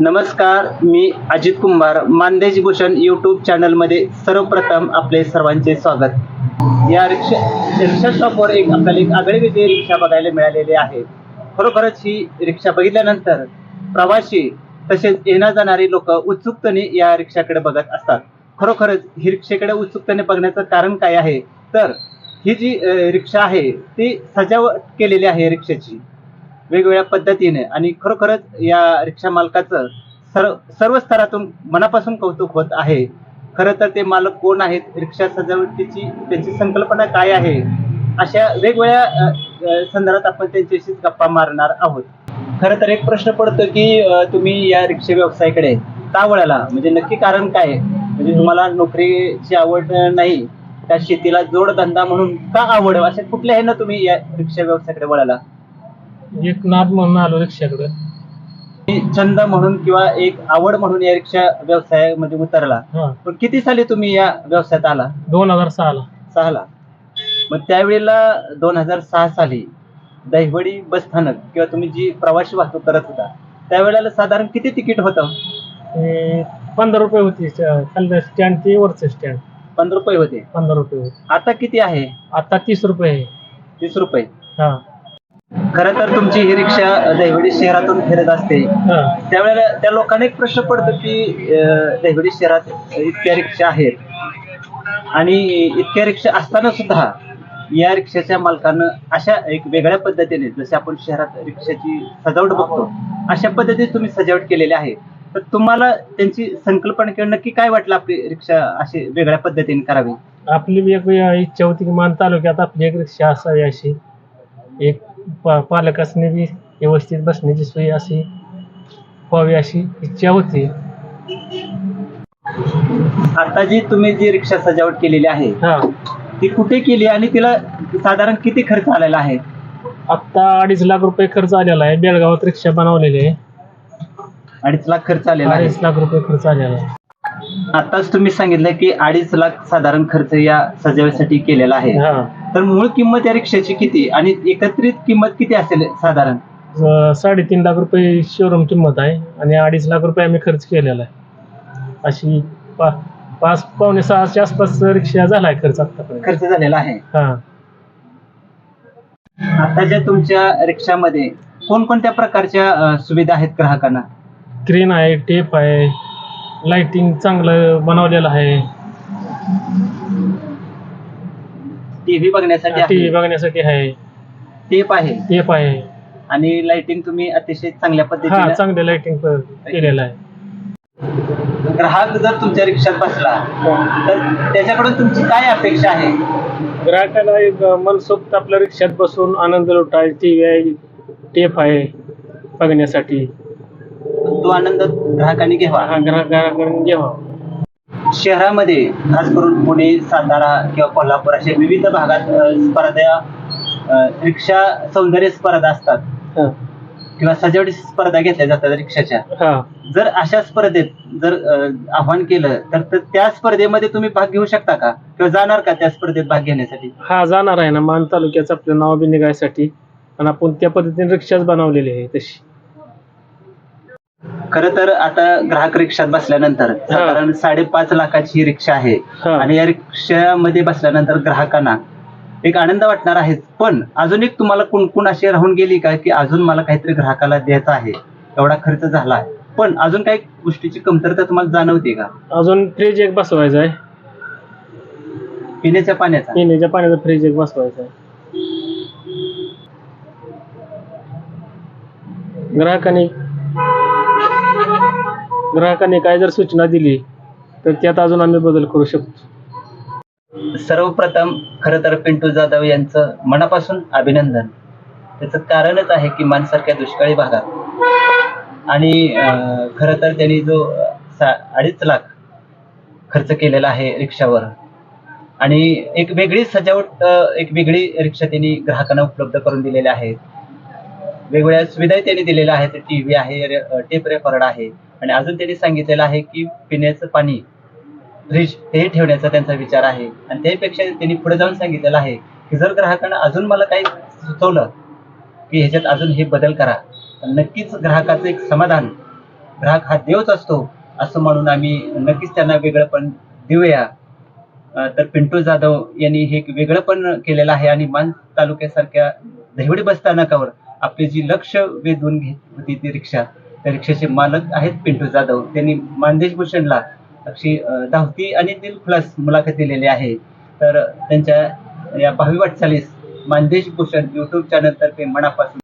नमस्कार मी अजित कुंभार मानदेश भूषण यूट्यूब चॅनलमध्ये सर्वप्रथम आपले सर्वांचे स्वागत. या रिक्षा रिक्षा शॉपवर एक आपल्याला एक आगळेवेगळी रिक्षा बघायला मिळालेली आहे. खरोखरच ही रिक्षा बघितल्यानंतर प्रवासी तसेच येणार जाणारी लोक उत्सुकतेने या रिक्षाकडे बघत असतात. खरोखरच ही रिक्षेकडे उत्सुकतेने बघण्याचं कारण काय आहे? तर ही जी रिक्षा आहे ती सजावट केलेली आहे रिक्षेची. वेगवेगळ्या पद्धतीने आणि खरोखरच या रिक्षा मालकाचं सर्व सर्व स्तरातून मनापासून कौतुक होत आहे. खरं तर ते मालक कोण आहेत रिक्षा सजावटीची त्यांची संकल्पना काय आहे अशा वेगवेगळ्या संदर्भात आपण त्यांच्याशीच गप्पा मारणार आहोत. खरं तर एक प्रश्न पडतो की तुम्ही या रिक्षा व्यवसायाकडे का वळाला? म्हणजे नक्की कारण काय? म्हणजे तुम्हाला नोकरीची आवड नाही त्या शेतीला जोडधंदा म्हणून का आवड? अशा कुठल्या ना तुम्ही या रिक्षा व्यवसायाकडे वळाला? एक नाद म्हणून आलो रिक्षाकडे. मी छंद म्हणून किंवा एक आवड म्हणून या रिक्षा व्यवसायामध्ये उतरला. हा. पण किती साली तुम्ही या व्यवसायात आला? दोन हजार सहाला. सहाला. मग त्यावेळेला दोन हजार सहा साली दहिवडी बस स्थानक किंवा तुम्ही जी प्रवासी वाहतूक करत होता त्यावेळेला साधारण किती तिकीट होतं? हे पंधरा रुपये होती स्टँड ते वरचं स्टँड पंधरा रुपये होते. पंधरा रुपये होते. आता किती आहे? आता तीस रुपये आहे. तीस रुपये. हा. खरं तर तुमची ही रिक्षा दहिवडी शहरातून फिरत असते. त्यावेळेला त्या लोकांना एक प्रश्न पडतो की दहिवडी शहरात इतक्या रिक्षा आहेत. आणि इतक्या रिक्षा असताना सुद्धा या रिक्षाच्या मालकानं अशा एक वेगळ्या पद्धतीने जसे आपण शहरात रिक्षाची सजावट बघतो अशा पद्धतीने तुम्ही सजावट केलेली आहे. तर तुम्हाला त्यांची संकल्पना किंवा नक्की काय वाटलं आपली रिक्षा अशी वेगळ्या पद्धतीने करावी? आपली एक इच्छा होती की मान तालुक्यात आपली एक रिक्षा असावी अशी. एक पा पालकासनी बी व्यवस्थित बसण्याची सोय अशी व्हावी अशी इच्छा होती. आता जी तुम्ही जी रिक्षा सजावट केलेली आहे हा. ती कुठे केली आणि तिला साधारण किती खर्च आलेला आहे? आत्ता अडीच लाख रुपये खर्च आलेला आहे. बेळगावात रिक्षा बनवलेली आहे. अडीच लाख खर्च आलेला आहे. अडीच लाख रुपये खर्च आलेला आहे. आताच तुम्ही सांगितलं की अडीच लाख साधारण खर्च या सजावटीसाठी केलेला आहे. हा. तर मूळ किंमत या रिक्षाची किती? आणि एकत्रित किंमत किती असेल साधारण? अं, साडेतीन लाख रुपये शोरूम किंमत आहे आणि अडीच लाख रुपये आम्ही खर्च केलेला आहे. अशी पा पाच पावणे सहाच्या आसपास रिक्षा झाला आहे खर्च आतापर्यंत खर्च झालेला आहे. हा. आताच्या तुमच्या रिक्षामध्ये कोणकोणत्या प्रकारच्या अं, सुविधा आहेत ग्राहकांना? क्रेन आहे टेप आहे लाइटिंग चांगलं बनवलेलं आहे. टीव्ही बघण्यासाठी टी व्ही आहे, बघण्यासाठी आहे. टेप आहे. टेप आहे. आणि लाइटिंग तुम्ही अतिशय चांगल्या हा पद्धतीने चांगलं लाइटिंग केलेलं आहे. ग्राहक जर तुमच्या रिक्षात बसला तर त्याच्याकडून तुमची काय अपेक्षा आहे? ग्राहकाला एक मनसोक्त आपल्या रिक्षात बसून आनंद लुटाय टी व्ही आहे टेप आहे बघण्यासाठी. तो आनंद ग्राहकांनी घ्यावा. हा ग्राहकाकडून घ्यावा. शहरामध्ये खास करून पुणे सातारा किंवा कोल्हापूर अशा विविध भागात स्पर्धा रिक्षा सौंदर्य स्पर्धा असतात. किंवा सजावटी स्पर्धा घेतल्या जातात रिक्षाच्या. जर अशा स्पर्धेत जर आव्हान केलं तर तर त्या स्पर्धेमध्ये तुम्ही भाग घेऊ शकता का? किंवा जाणार का त्या स्पर्धेत भाग घेण्यासाठी? हा जाणार आहे ना. मान तालुक्याचं आपलं नाव बी निघायसाठी. आणि आपण त्या पद्धतीने रिक्षाच बनवलेली आहे तशी. खरं तर आता ग्राहक रिक्षात बसल्यानंतर साधारण साडेपाच लाखाची ही रिक्षा आहे. आणि या रिक्षामध्ये बसल्यानंतर ग्राहकांना एक आनंद वाटणार आहे. पण अजून एक तुम्हाला कुणकुण अशी राहून गेली का की अजून मला काहीतरी ग्राहकाला द्यायचं आहे? एवढा खर्च झाला आहे. पण अजून काही गोष्टीची कमतरता तुम्हाला जाणवते का? अजून फ्रीज एक बसवायचा आहे. पिण्याच्या पाण्याचा. पिण्याच्या पाण्याचा फ्रीज एक बसवायचा आहे. ग्राहकाने ग्राहकाने काय जर सूचना दिली तर त्यात अजून आम्ही बदल करू शकतो. सर्वप्रथम खरं तर पिंटू जाधव यांचं मनापासून अभिनंदन. त्याचं कारणच आहे की मानसारख्या दुष्काळी भागात. आणि अं, खरं तर त्यांनी जो सा- अडीच लाख खर्च केलेला आहे रिक्षावर. आणि एक वेगळी सजावट अं, एक वेगळी रिक्षा त्यांनी ग्राहकांना उपलब्ध करून दिलेल्या आहेत. वेगवेगळ्या सुविधाही त्यांनी दिलेल्या आहेत. टी व्ही आहे रे- टेप रेकॉर्ड आहे. आणि अजून त्यांनी सांगितलेलं आहे की पिण्याचं पाणी फ्रीज हे ठेवण्याचा त्यांचा विचार आहे. आणि त्यापेक्षा त्यांनी पुढे जाऊन सांगितलेलं आहे की जर ग्राहकांना अजून मला काही सुचवलं की ह्याच्यात अजून हे बदल करा तर नक्कीच ग्राहकाचं एक समाधान ग्राहक हा देवच असतो असं म्हणून आम्ही नक्कीच त्यांना वेगळं पण देऊया. तर पिंटू जाधव यांनी हे एक वेगळं पण केलेलं आहे आणि मान तालुक्यासारख्या दहिवडी बसस्थानकावर आपली जी लक्ष वेधून घेत होती ती रिक्षा रिक्षाचे मालक आहेत पिंटू जाधव. त्यांनी मानदेश भूषणला अक्षी धावती आणि दिल प्लस मुलाखत दिलेली आहे. तर त्यांच्या या भावी वाटचालीस मानदेश भूषण यूट्यूब चॅनल तर्फे मनापासून